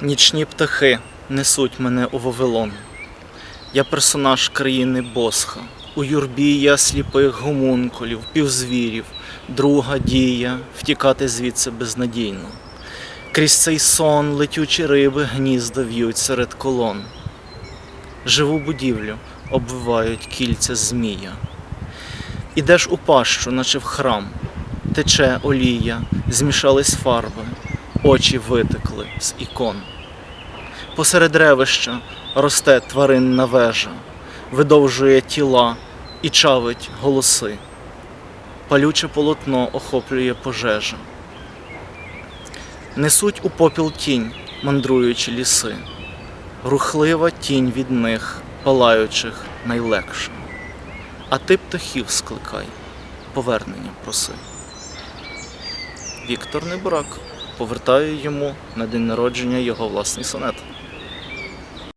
Нічні птахи несуть мене у Вавилон. Я персонаж країни Босха. У юрбі я сліпих гомункулів, півзвірів, друга дія втікати звідси безнадійно. Крізь цей сон летючі риби гнізда в'ють серед колон. Живу будівлю обвивають кільця змія. Ідеш у пащу, наче в храм, тече олія, змішались фарби, очі витекли з ікон. Посеред ревища росте тваринна вежа, видовжує тіла і чавить голоси. Палюче полотно охоплює пожежа. Несуть у попіл тінь, мандруючи ліси, рухлива тінь від них, палаючих найлегше. А ти птахів скликай, повернення проси. Віктор Небурак повертає йому на день народження його власний сонет.